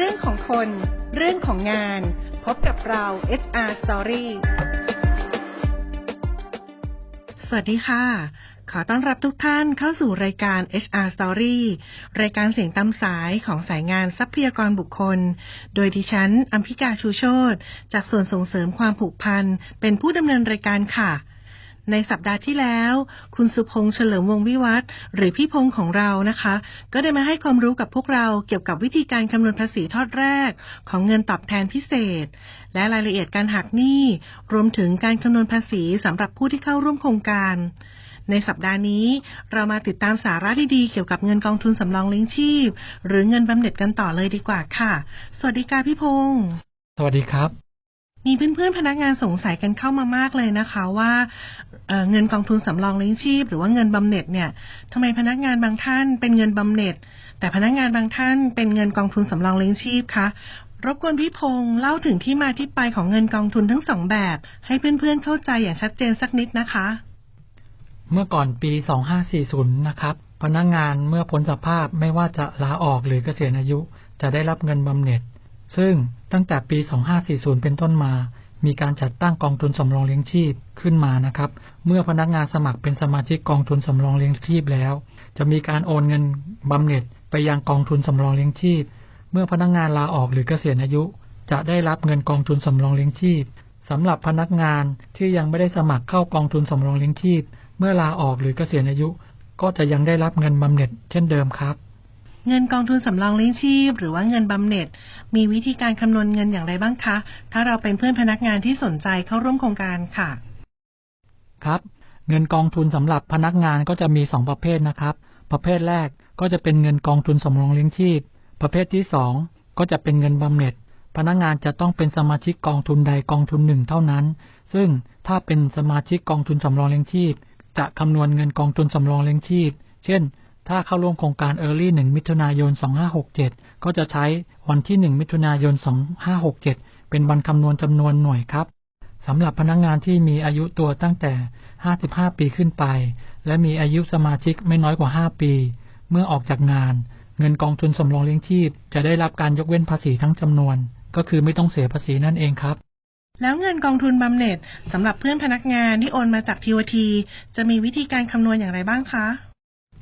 เรื่องของคน เรื่องของงาน พบกับเรา HR Story สวัสดีค่ะ ขอต้อนรับทุกท่านเข้าสู่รายการ HR Story รายการเสียงตามสายของสายงานทรัพยากรบุคคล โดยดิฉันอัมพิกาชูโชตจากส่วนส่งเสริมความผูกพัน เป็นผู้ดำเนินรายการค่ะ ในสัปดาห์ที่แล้ว คุณสุพงษ์เฉลิมวงวิวัฒน์หรือพี่พงษ์ของเรานะคะ ก็ได้มาให้ความรู้กับพวกเราเกี่ยวกับวิธีการคำนวณภาษีทอดแรก ของเงินตอบแทนพิเศษ และรายละเอียดการหักหนี้ รวมถึงการคำนวณภาษีสำหรับผู้ที่เข้าร่วมโครงการในสัปดาห์นี้เรามาติดตามสาระดีๆ เกี่ยวกับเงินกองทุนสำรองเลี้ยงชีพ หรือเงินบำเหน็จกันต่อเลยดีกว่าค่ะ สวัสดีค่ะพี่พงษ์สวัสดีครับ มีเพื่อนๆพนักงานสงสัยกันเข้ามามากเลยนะคะว่าเเงินกองทุนสำรองเลี้ยงชีพ หรือว่าเงินบำเหน็จเนี่ยทำไมพนักงานบางท่านเป็นเงินบำเหน็จ แต่พนักงานบางท่านเป็นเงินกองทุนสำรองเลี้ยงชีพคะรบกวนพี่พงษ์เล่าถึงที่มาที่ไปของเงินกองทุนทั้งสองแบบ ให้เพื่อนๆเข้าใจอย่างชัดเจนสักนิดนะคะ เมื่อก่อนปี 2540 นะครับพนักงานเมื่อพ้นสภาพไม่ว่าจะลาออกหรือเกษียณอายุ จะได้รับเงินบำเหน็จ ซึ่งตั้งแต่ปี 2540 เป็นต้นมา มีการจัดตั้งกองทุนสำรองเลี้ยงชีพขึ้นมานะครับ เมื่อพนักงานสมัครเป็นสมาชิกกองทุนสำรองเลี้ยงชีพแล้ว จะมีการโอนเงินบำเหน็จไปยังกองทุนสำรองเลี้ยงชีพ เมื่อพนักงานลาออกหรือเกษียณอายุ จะได้รับเงินกองทุนสำรองเลี้ยงชีพสำหรับพนักงานที่ยังไม่ได้สมัครเข้ากองทุนสำรองเลี้ยงชีพ เมื่อลาออกหรือเกษียณอายุ ก็จะยังได้รับเงินบำเหน็จเช่นเดิมครับ เงินกองทุนสำรองเลี้ยงชีพ หรือว่าเงินบำเหน็จ มีวิธีการคำนวณเงินอย่างไรบ้างคะ ถ้าเราเป็นเพื่อนพนักงานที่สนใจเข้าร่วมโครงการค่ะ ครับ เงินกองทุนสำหรับพนักงานก็จะมีสองประเภทนะครับ ประเภทแรกก็จะเป็นเงินกองทุนสำรองเลี้ยงชีพ ประเภทที่สองก็จะเป็นเงินบำเหน็จ พนักงานจะต้องเป็นสมาชิกกองทุนใดกองทุนหนึ่งเท่านั้น ซึ่งถ้าเป็นสมาชิกกองทุนสำรองเลี้ยงชีพ จะคำนวณเงินกองทุนสำรองเลี้ยงชีพ เช่น ถ้าเข้าร่วมโครงการ Early 1 มิถุนายน 2567 ก็จะใช้วันที่ 1 มิถุนายน 2567 เป็นวันคำนวณจำนวนหน่วยครับสำหรับพนักงานที่มีอายุตัวตั้งแต่ 55 ปีขึ้นไป และมีอายุสมาชิกไม่น้อยกว่า 5 ปี เมื่อออกจากงาน เงินกองทุนสำรองเลี้ยงชีพ จะได้รับการยกเว้นภาษีทั้งจำนวน ก็คือไม่ต้องเสียภาษีนั่นเองครับแล้วเงินกองทุนบำเหน็จสำหรับเพื่อนพนักงานที่โอนมาจากทีวทีจะมีวิธีการคำนวณอย่างไรบ้างคะ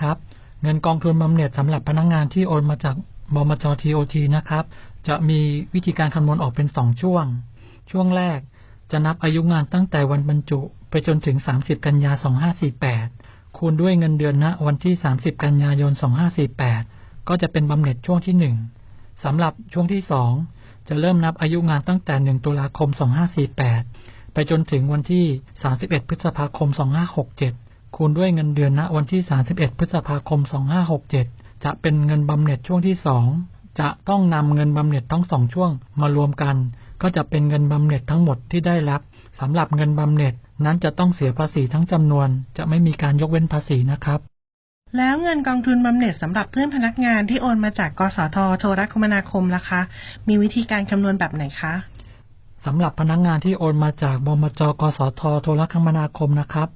ครับ เงินกองทุนบำเหน็จสำหรับพนักงานที่โอนมาจากบมจทีโอทีนะครับ จะมีวิธีการคำนวณออกเป็นสองช่วง ช่วงแรกจะนับอายุงานตั้งแต่วันบรรจุ ไปจนถึง 30 กันยา 2548 คูณด้วยเงินเดือนณวันที่ 30 กันยายน 2548 ก็จะเป็นบำเหน็จช่วงที่หนึ่งสำหรับช่วงที่สองจะเริ่มนับอายุงานตั้งแต่ 1 ตุลาคม 2548 ไปจนถึงวันที่ 31 พฤษภาคม 2567 คูณด้วยเงินเดือนณวันที่ 31 พฤษภาคม 2567 จะเป็นเงินบำเหน็จช่วงที่สองจะต้องนำเงินบำเหน็จทั้งสองช่วงมารวมกัน ก็จะเป็นเงินบำเหน็จทั้งหมดที่ได้รับสำหรับเงินบำเหน็จนั้นจะต้องเสียภาษีทั้งจำนวน จะไม่มีการยกเว้นภาษีนะครับ แล้วเงินกองทุนบำเหน็จสำหรับเพื่อนพนักงานที่โอนมาจากกสทโทรคมนาคมล่ะคะ มีวิธีการคำนวณแบบไหนคะสำหรับพนักงานที่โอนมาจากบมจกสทโทรคมนาคมนะครับ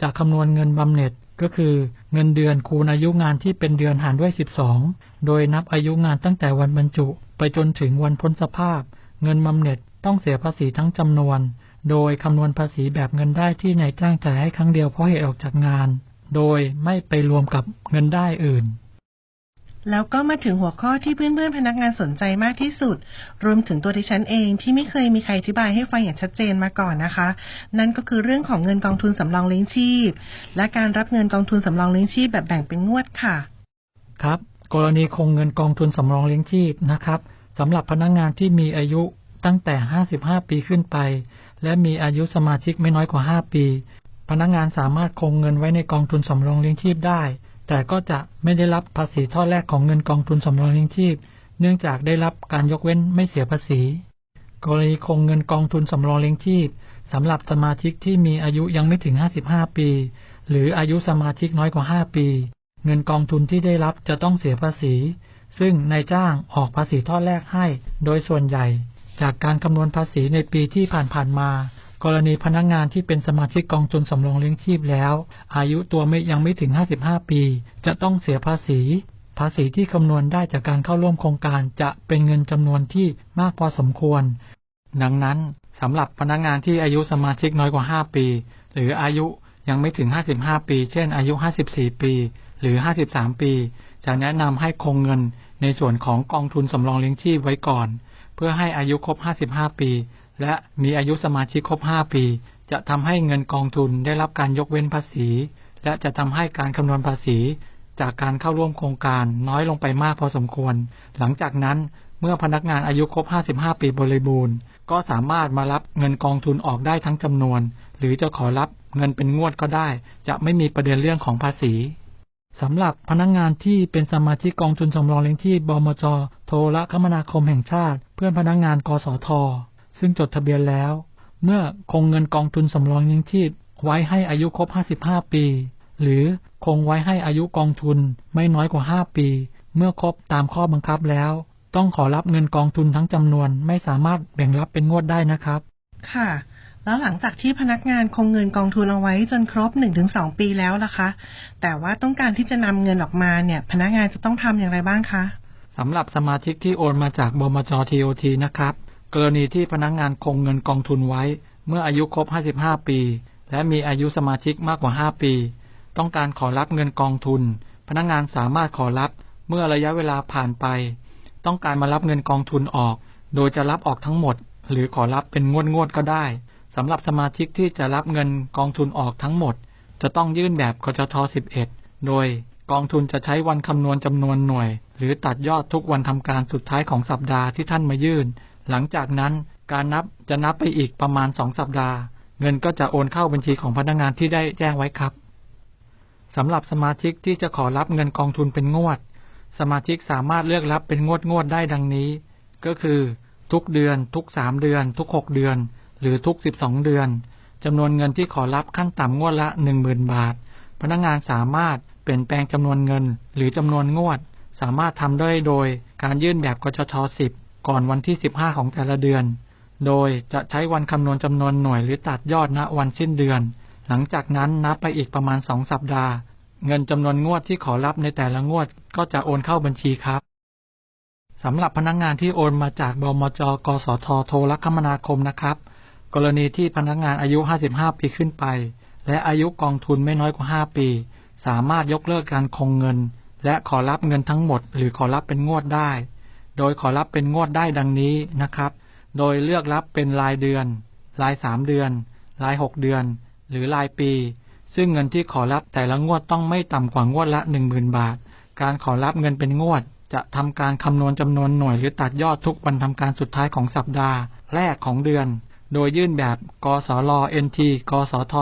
จะคำนวณเงินบำเหน็จก็คือเงินเดือนคูณอายุงานที่เป็นเดือนหารด้วย 12 โดยนับอายุงานตั้งแต่วันบรรจุ ไปจนถึงวันพ้นสภาพ เงินบำเหน็จต้องเสียภาษีทั้งจำนวน โดยคำนวณภาษีแบบเงินได้ที่นายจ้างจ่ายให้ครั้งเดียวเพราะเหตุออกจากงาน โดยไม่ไปรวมกับเงินได้อื่น แล้วก็มาถึงหัวข้อที่เพื่อนๆพนักงานสนใจมากที่สุด รวมถึงตัวดิฉันเองที่ไม่เคยมีใครอธิบายให้ฟังอย่างชัดเจนมาก่อนนะคะ นั่นก็คือเรื่องของเงินกองทุนสำรองเลี้ยงชีพ และการรับเงินกองทุนสำรองเลี้ยงชีพแบบแบ่งเป็นงวดค่ะ ครับ กรณีคงเงินกองทุนสำรองเลี้ยงชีพนะครับสำหรับพนักงานที่มีอายุตั้งแต่ 55 ปีขึ้นไป และมีอายุสมาชิกไม่น้อยกว่า 5 ปี พนักงานสามารถคงเงินไว้ในกองทุนสำรองเลี้ยงชีพได้ แต่ก็จะไม่ได้รับภาษีทอดแรกของเงินกองทุนสำรองเลี้ยงชีพ เนื่องจากได้รับการยกเว้นไม่เสียภาษี กรณีคงเงินกองทุนสำรองเลี้ยงชีพสำหรับสมาชิกที่มีอายุยังไม่ถึง 55 ปี หรืออายุสมาชิกน้อยกว่า 5 ปี เงินกองทุนที่ได้รับจะต้องเสียภาษี ซึ่งนายจ้างออกภาษีทอดแรกให้ โดยส่วนใหญ่ จากการคำนวณภาษีในปีที่ผ่านๆมา กรณีพนักงานที่เป็นสมาชิกกองทุนสำรองเลี้ยงชีพแล้ว อายุตัวไม่ยังไม่ถึง 55 ปี จะต้องเสียภาษี ภาษีที่คำนวณได้จากการเข้าร่วมโครงการจะเป็นเงินจำนวนที่มากพอสมควร ดังนั้นสำหรับพนักงานที่อายุสมาชิกน้อยกว่า 5 ปี หรืออายุยังไม่ถึง 55 ปี เช่น อายุ 54 ปี หรือ 53 ปี จะแนะนำให้คงเงินในส่วนของกองทุนสำรองเลี้ยงชีพไว้ก่อน เพื่อให้อายุครบ 55 ปี และมีอายุสมาชิกครบ 5 ปี จะทำให้เงินกองทุนได้รับการยกเว้นภาษี และจะทำให้การคำนวณภาษี จากการเข้าร่วมโครงการน้อยลงไปมากพอสมควร หลังจากนั้นเมื่อพนักงานอายุครบ 55 ปีบริบูรณ์ ก็สามารถมารับเงินกองทุนออกได้ทั้งจำนวน หรือจะขอรับเงินเป็นงวดก็ได้ จะไม่มีประเด็นเรื่องของภาษีสำหรับพนักงานที่เป็นสมาชิกกองทุนสำรองเลี้ยงชีพบมจ โทรคมนาคมแห่งชาติ เพื่อนพนักงานกสท ซึ่งจดทะเบียนแล้ว เมื่อคงเงินกองทุนสำรองเลี้ยงชีพ ไว้ให้อายุครบ 55 ปี หรือคงไว้ให้อายุกองทุนไม่น้อยกว่า 5 ปี เมื่อครบตามข้อบังคับแล้ว ต้องขอรับเงินกองทุนทั้งจำนวนไม่สามารถแบ่งรับเป็นงวดได้นะครับ ค่ะแล้วหลังจากที่พนักงานคงเงินกองทุนเอาไว้จนครบ 1-2 ปีแล้วล่ะคะ แต่ว่าต้องการที่จะนำเงินออกมาเนี่ย พนักงานจะต้องทำอย่างไรบ้างคะสำหรับสมาชิกที่โอนมาจากบมจทีโอทีนะครับ กรณีที่พนักงานคงเงินกองทุนไว้ เมื่ออายุครบ 55 ปี และมีอายุสมาชิกมากกว่า 5 ปี ต้องการขอรับเงินกองทุน พนักงานสามารถขอรับเมื่อระยะเวลาผ่านไป ต้องการมารับเงินกองทุนออก โดยจะรับออกทั้งหมด หรือขอรับเป็นงวดงวดๆก็ได้สำหรับสมาชิกที่จะรับเงินกองทุนออกทั้งหมด จะต้องยื่นแบบกจท11 โดยกองทุนจะใช้วันคำนวณจำนวนหน่วย หรือตัดยอดทุกวันทำการสุดท้ายของสัปดาห์ที่ท่านมายื่น หลังจากนั้นการนับจะนับไปอีกประมาณสองสัปดาห์ เงินก็จะโอนเข้าบัญชีของพนักงานที่ได้แจ้งไว้ครับสำหรับสมาชิกที่จะขอรับเงินกองทุนเป็นงวด สมาชิกสามารถเลือกรับเป็นงวดงวดได้ดังนี้ ก็คือ ทุกเดือน ทุกสามเดือน ทุกหกเดือน หรือทุกสิบสองเดือนจำนวนเงินที่ขอรับขั้นต่ำงวดละหนึ่งหมื่นบาท พนักงานสามารถเปลี่ยนแปลงจำนวนเงิน หรือจำนวนงวด สามารถทำได้โดย การยื่นแบบกชท10 ก่อนวันที่ 15 ของแต่ละเดือน โดยจะใช้วันคำนวณจำนวนหน่วยหรือตัดยอดณวันสิ้นเดือน หลังจากนั้นนับไปอีกประมาณ 2 สัปดาห์ เงินจำนวนงวดที่ขอรับในแต่ละงวดก็จะโอนเข้าบัญชีครับสำหรับพนักงานที่โอนมาจากบมจ กสท โทรคมนาคมนะครับ กรณีที่พนักงานอายุ 55 ปีขึ้นไป และอายุกองทุนไม่น้อยกว่า 5 ปี สามารถยกเลิกการคงเงิน และขอรับเงินทั้งหมด หรือขอรับเป็นงวดได้ โดยขอรับเป็นงวดได้ดังนี้นะครับ โดยเลือกรับเป็นรายเดือน ราย3เดือน ราย6เดือน หรือรายปี ซึ่งเงินที่ขอรับแต่ละงวดต้องไม่ต่ำกว่างวดละ10,000บาท การขอรับเงินเป็นงวด จะทำการคำนวณจำนวนหน่วยหรือตัดยอดทุกวันทำการสุดท้ายของสัปดาห์ แรกของเดือน โดยยื่นแบบ กสล NT กสท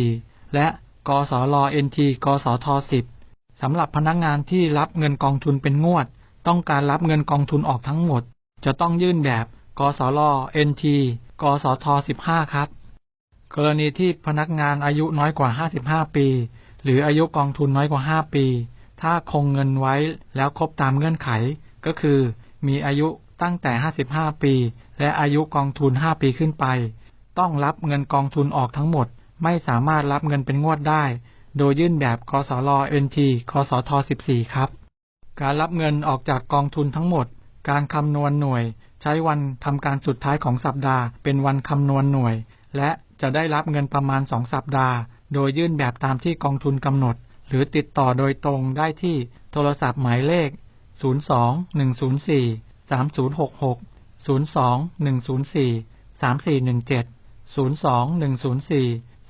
14และกสล NT กสท10สำหรับพนักงานที่รับเงินกองทุนเป็นงวด ต้องการรับเงินกองทุนออกทั้งหมด จะต้องยื่นแบบ กสล NT กสท15ครับ กรณีที่พนักงานอายุน้อยกว่า55ปี หรืออายุกองทุนน้อยกว่า5ปี ถ้าคงเงินไว้แล้วครบตามเงื่อนไข ก็คือ มีอายุตั้งแต่55ปี และอายุกองทุน5ปีขึ้นไป ต้องรับเงินกองทุนออกทั้งหมด ไม่สามารถรับเงินเป็นงวดได้ โดยยื่นแบบกสล NT กสท14ครับ การรับเงินออกจากกองทุนทั้งหมด การคำนวณหน่วย ใช้วันทำการสุดท้ายของสัปดาห์ เป็นวันคำนวณหน่วย และจะได้รับเงินประมาณ2สัปดาห์ โดยยื่นแบบตามที่กองทุนกำหนด หรือติดต่อโดยตรงได้ที่โทรศัพท์หมายเลข 02 104 3066 02 104 3417 02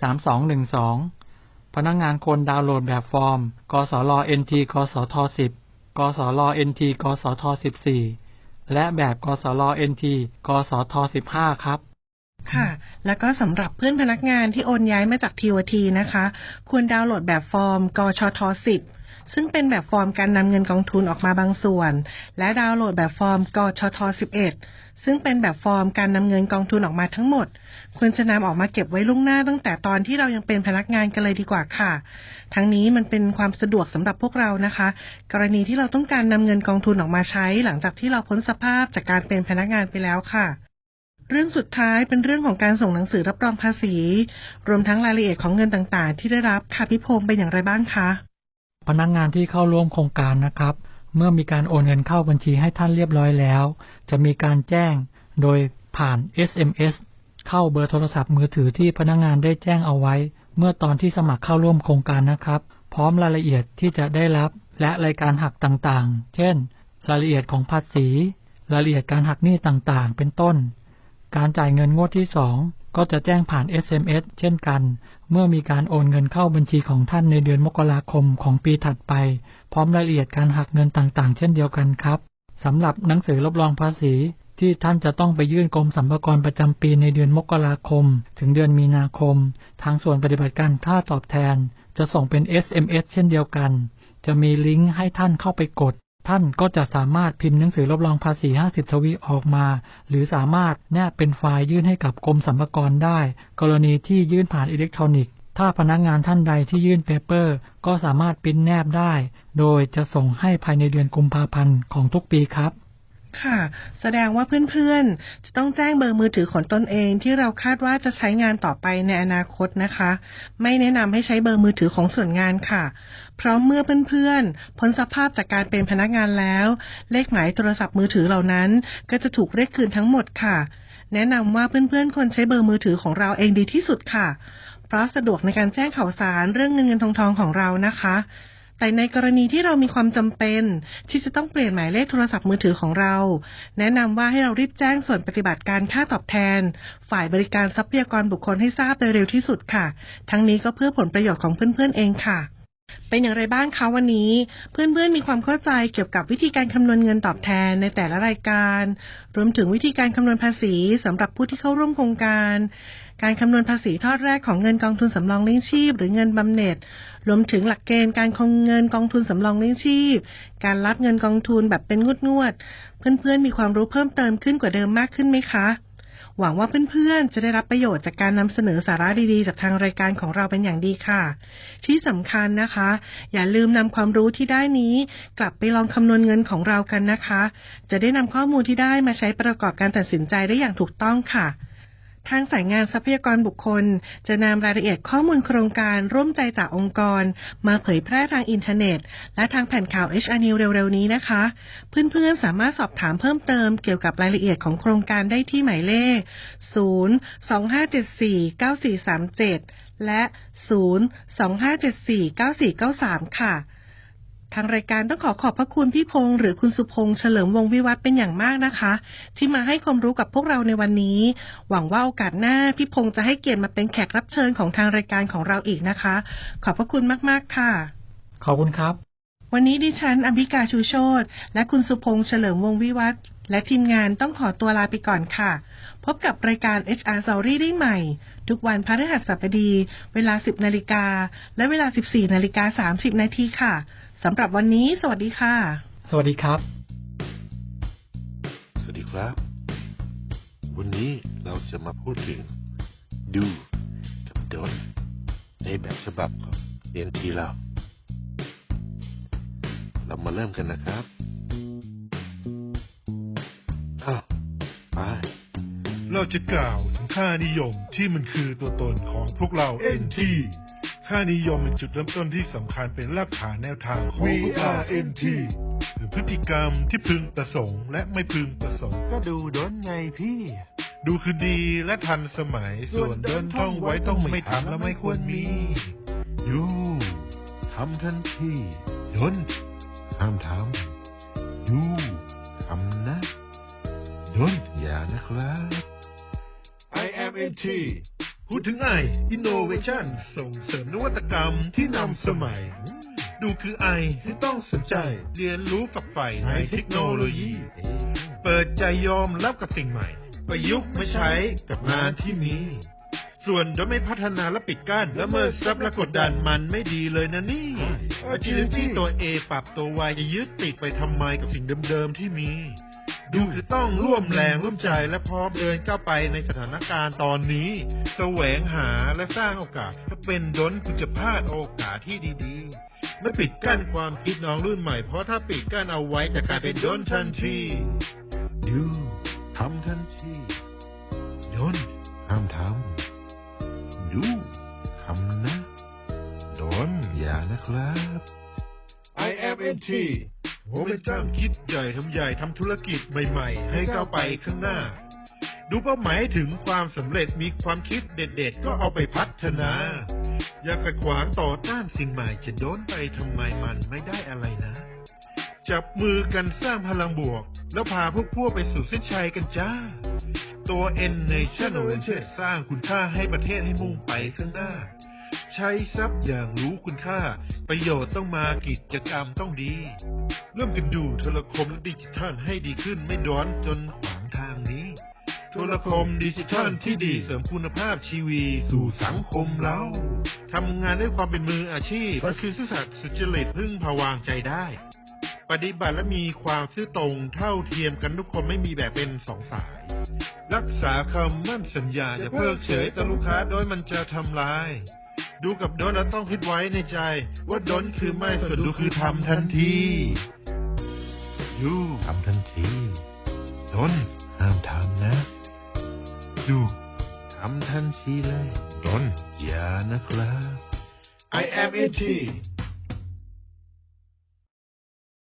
104 3212 พนักงานควรดาวน์โหลดแบบฟอร์ม กสล NT กสท 10 กสล NT กสท14และแบบกสล NT กสท15ครับ ค่ะ แล้วก็สำหรับเพื่อนพนักงานที่โอนย้ายมาจากทีวทีนะคะ ควรดาวน์โหลดแบบฟอร์ม กชท10 ซึ่งเป็นแบบฟอร์มการนำเงินกองทุนออกมาบางส่วน และดาวน์โหลดแบบฟอร์มกชท11 ซึ่งเป็นแบบฟอร์มการนำเงินกองทุนออกมาทั้งหมด ควรจะนำออกมาเก็บไว้ล่วงหน้าตั้งแต่ตอนที่เรายังเป็นพนักงานกันเลยดีกว่าค่ะ ทั้งนี้มันเป็นความสะดวกสำหรับพวกเรานะคะ กรณีที่เราต้องการนำเงินกองทุนออกมาใช้ หลังจากที่เราพ้นสภาพจากการเป็นพนักงานไปแล้วค่ะเรื่องสุดท้ายเป็นเรื่องของการส่งหนังสือรับรองภาษี รวมทั้งรายละเอียดของเงินต่างๆ ที่ได้รับค่ะพี่พงศ์เป็นอย่างไรบ้างคะ พนักงานที่เข้าร่วมโครงการนะครับ เมื่อมีการโอนเงินเข้าบัญชีให้ท่านเรียบร้อยแล้ว จะมีการแจ้งโดยผ่าน SMS เข้าเบอร์โทรศัพท์มือถือที่พนักงานได้แจ้งเอาไว้ เมื่อตอนที่สมัครเข้าร่วมโครงการนะครับ พร้อมรายละเอียดที่จะได้รับ และรายการหักต่างๆ เช่น รายละเอียดของภาษี รายละเอียดการหักหนี้ต่างๆ เป็นต้น การจ่ายเงินงวดที่ 2 ก็จะแจ้งผ่าน SMS เช่นกัน เมื่อมีการโอนเงินเข้าบัญชีของท่านในเดือนมกราคมของปีถัดไป พร้อมรายละเอียดการหักเงินต่างๆ เช่นเดียวกันครับสำหรับหนังสือรับรองภาษีที่ท่านจะต้องไปยื่นกรมสรรพากรประจำปีในเดือนมกราคม ถึงเดือนมีนาคม ทางส่วนปฏิบัติการค่าตอบแทน จะส่งเป็น SMS เช่นเดียวกัน จะมีลิงก์ให้ท่านเข้าไปกด ท่านก็จะสามารถพิมพ์หนังสือรับรองภาษี 50 ทวีออกมา หรือสามารถแนบเป็นไฟล์ยื่นให้กับกรมสรรพากรได้ กรณีที่ยื่นผ่านอิเล็กทรอนิกส์ ถ้าพนักงานท่านใดที่ยื่นเปเปอร์ ก็สามารถปริ้นแนบได้ โดยจะส่งให้ภายในเดือนกุมภาพันธ์ของทุกปีครับ ค่ะ แสดงว่าเพื่อนๆ จะต้องแจ้งเบอร์มือถือของตนเองที่เราคาดว่าจะใช้งานต่อไปในอนาคตนะคะ ไม่แนะนำให้ใช้เบอร์มือถือของส่วนงานค่ะ เพราะเมื่อเพื่อนๆ พ้นสภาพจากการเป็นพนักงานแล้ว เลขหมายโทรศัพท์มือถือเหล่านั้น ก็จะถูกเรียกคืนทั้งหมดค่ะ แนะนำว่าเพื่อนๆ ควรใช้เบอร์มือถือของเราเองดีที่สุดค่ะ เพราะสะดวกในการแจ้งข่าวสารเรื่องเงินเงินทองทองของเรานะคะ แต่ในกรณีที่เรามีความจำเป็นที่จะต้องเปลี่ยนหมายเลขโทรศัพท์มือถือของเรา แนะนำว่าให้เรารีบแจ้งส่วนปฏิบัติการค่าตอบแทน ฝ่ายบริการทรัพยากรบุคคลให้ทราบโดยเร็วที่สุดค่ะ ทั้งนี้ก็เพื่อผลประโยชน์ของเพื่อนๆเองค่ะ เป็นอย่างไรบ้างคะวันนี้ เพื่อนๆมีความเข้าใจเกี่ยวกับวิธีการคำนวณเงินตอบแทนในแต่ละรายการ รวมถึงวิธีการคำนวณภาษีสำหรับผู้ที่เข้าร่วมโครงการการคำนวณภาษีทอดแรกของเงินกองทุนสำรองเลี้ยงชีพ หรือเงินบำเหน็จ รวมถึงหลักเกณฑ์การคงเงินกองทุนสำรองเลี้ยงชีพ การรับเงินกองทุนแบบเป็นงวดงวด เพื่อนๆมีความรู้เพิ่มเติมขึ้นกว่าเดิมมากขึ้นไหมคะ หวังว่าเพื่อนๆจะได้รับประโยชน์จากการนำเสนอสาระดีๆ จากทางรายการของเราเป็นอย่างดีค่ะ ที่สำคัญนะคะ อย่าลืมนำความรู้ที่ได้นี้ กลับไปลองคำนวณเงินของเรากันนะคะ จะได้นำข้อมูลที่ได้มาใช้ประกอบการตัดสินใจได้อย่างถูกต้องค่ะ ทางสายงานทรัพยากรบุคคล จะนำรายละเอียดข้อมูลโครงการร่วมใจจากองค์กร มาเผยแพร่ทางอินเทอร์เน็ต และทางแผ่นข่าว HR News เร็วๆ นี้นะคะ เพื่อนๆ สามารถสอบถามเพิ่มเติมเกี่ยวกับรายละเอียดของโครงการได้ที่หมายเลข 0 2574 9437 และ 0 2574 9493 ค่ะ ทางรายการต้องขอขอบพระคุณพี่พงษ์หรือคุณสุพงษ์เฉลิมวงศ์วิวัฒน์เป็นอย่างมากนะคะ ที่มาให้ความรู้กับพวกเราในวันนี้ หวังว่าโอกาสหน้าพี่พงษ์จะให้เกียรติมาเป็นแขกรับเชิญของทางรายการของเราอีกนะคะ ขอบพระคุณมากๆค่ะ ขอบคุณครับ วันนี้ดิฉันอภิกาชูโชตและคุณสุพงษ์เฉลิมวงศ์วิวัฒน์และทีมงานต้องขอตัวลาไปก่อนค่ะ พบกับรายการ HR Story ได้ใหม่ ทุกวันพฤหัสบดี เวลา 10 นาฬิกาและเวลา 14 นาฬิกา 30 นาทีค่ะ สำหรับวันนี้ สวัสดีค่ะ สวัสดีครับ สวัสดีครับ วันนี้เราจะมาพูดถึง do กับ don't ในแบบฉบับของ NT เรา เรามาเริ่มกันนะครับอ้าวไปเราจะกล่าวถึงค่านิยมที่มันคือตัวตนของพวกเรา NT ค่านิยมเป็นจุดเริ่มต้นที่สำคัญเป็นรากฐานแนวทางของพวกเรา NT หรือพฤติกรรมที่พึงประสงค์ และไม่พึงประสงค์ ก็ดูดนไงพี่ ดูคือดีและทันสมัย ส่วนเดินท่องไว้ต้องไม่ทำและไม่ควรมี ดูทำทันทีดนห้ามทำดูทำนะดนอย่านะครับ I am NT พูดถึงไอ Innovation ส่งเสริมนวัตกรรมที่นำสมัย ดูคือไอที่ต้องสนใจ เรียนรู้กับใฝ่ในเทคโนโลยี เปิดใจยอมรับกับสิ่งใหม่ ประยุกต์มาใช้กับงานที่มี ส่วนโดยไม่พัฒนาและปิดกั้นและเมื่อซับและกดดันมันไม่ดีเลยนะนี่ Agility ตัว A ปรับตัว Y จะยึดติดไปทำไมกับสิ่งเดิมๆที่มี ดูคือต้องร่วมแรงร่วมใจและพร้อมเดินก้าวไปในสถานการณ์ตอนนี้ แสวงหาและสร้างโอกาสถ้าเป็นดนคุณจะพลาดโอกาสที่ดีๆ ไม่ปิดกั้นความคิดน้องรุ่นใหม่ เพราะถ้าปิดกั้นเอาไว้จะกลายเป็นดนทันทีดูทำทันทีดนห้ามทำดูทำนะดนอย่านะครับ I am NT โมเมนตัมคิดใหญ่ทำใหญ่ทำธุรกิจใหม่ ๆ ให้ก้าวไปข้างหน้า ดูเป้าหมายถึงความสำเร็จมีความคิดเด็ด ๆ ก็เอาไปพัฒนา อย่าขัดขวางต่อต้านสิ่งใหม่จะโดนไปทำไมมันไม่ได้อะไรนะ จับมือกันสร้างพลังบวก แล้วพาพวกพวกไปสู่เส้นชัยกันจ้า ตัว N Nation Venture สร้างคุณค่าให้ประเทศให้มุ่งไปข้างหน้า ใช้ทรัพย์อย่างรู้คุณค่า ประโยชน์ต้องมากิจกรรมต้องดีเริ่มกันดูโทรคมและดิจิทัลให้ดีขึ้นไม่ร้อนจนขวางทางนี้ โทรคมดิจิทัลที่ดีเสริมคุณภาพชีวีสู่สังคมเราทำงานด้วยความเป็นมืออาชีพก็คือซื่อสัตย์สุจริตพึ่งพาวางใจได้ ปฏิบัติและมีความซื่อตรงเท่าเทียมกันทุกคนไม่มีแบบเป็นสองสาย รักษาคำมั่นสัญญาจะเพิกเฉยต่อลูกค้าโดยมันจะทำลาย ดูกับโดนแล้วต้องคิดไว้ในใจ ว่าโดนคือไม่ส่วนดูคือทำทันทียูทำทันทีโดนห้ามทำนะยูทำทันทีเลยโดนอย่านะครับ I am it